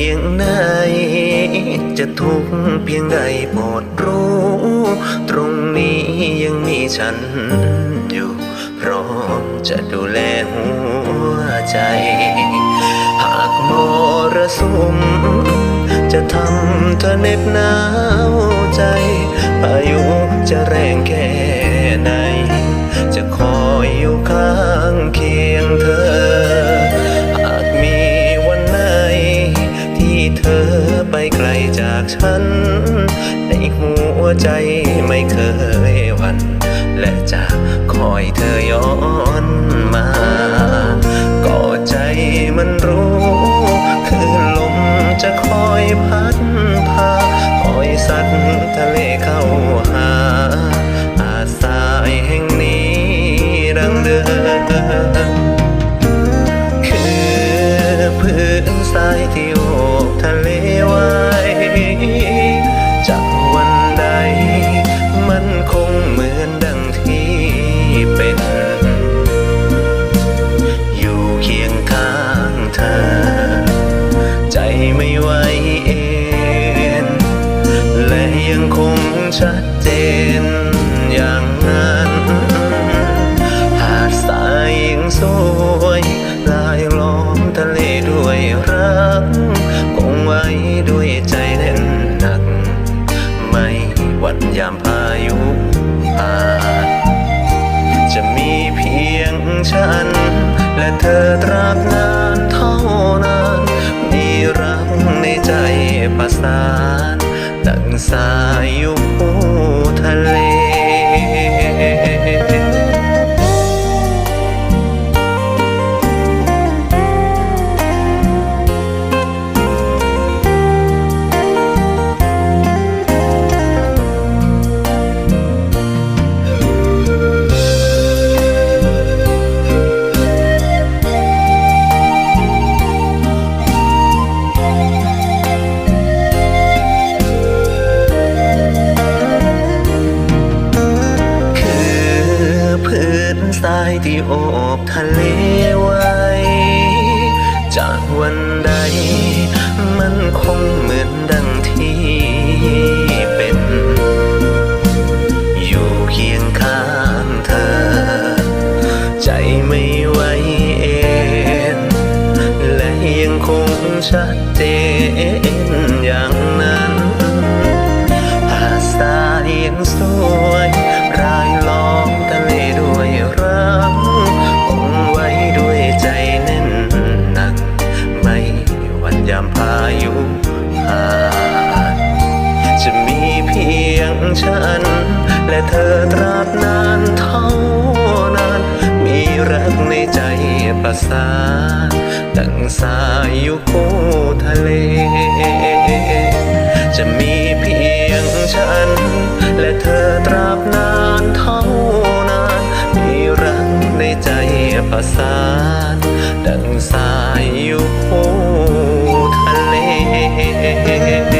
พียงไหนจะทุกเพียงใดโปรดรู้ ตรงนี้ยังมีฉันอยู่ พร้อมจะดูแลหัวใจ หากมรสุม จะทำเธอเน็บหนาวใจพายุจะแรงแค่ ฉัน ในหัวใจไม่เคยวัน และจะคอยเธอย้อนมาก็ใจมันรู้คือลมจะคอยพัดพาคอยสัตว์ทะเลเข้าหา อาสายแห่งนี้ดังเดิมคือพื้นทรายที่ ยังคงชัดเจนอย่างนั้นหาดทรายยังสวยลายล้อมทะเลด้วยรัก คงไว้ด้วยใจแน่นหนัก ไม่หวั่นยามพายุผ่านจะมีเพียงฉัน และเธอตราบนานเท่านานมีรักในใจประสาน สายอยู่คู่ ที่โอบทะเลไว้ จากวันใด มันคงเหมือนดังที่เป็น อยู่เคียงข้างเธอ ใจไม่ไหวเองและยังคงชัดเจนอย่างนั้นหาดทรายยังสวย ฉัน และเธอตราบนานเท่านานมีรักในใจประสานดังสายอยู่คู่ทะเล จะมีเพียงฉัน และเธอตราบนานเท่านานมีรักในใจประสานดังสายอยู่คู่ทะเล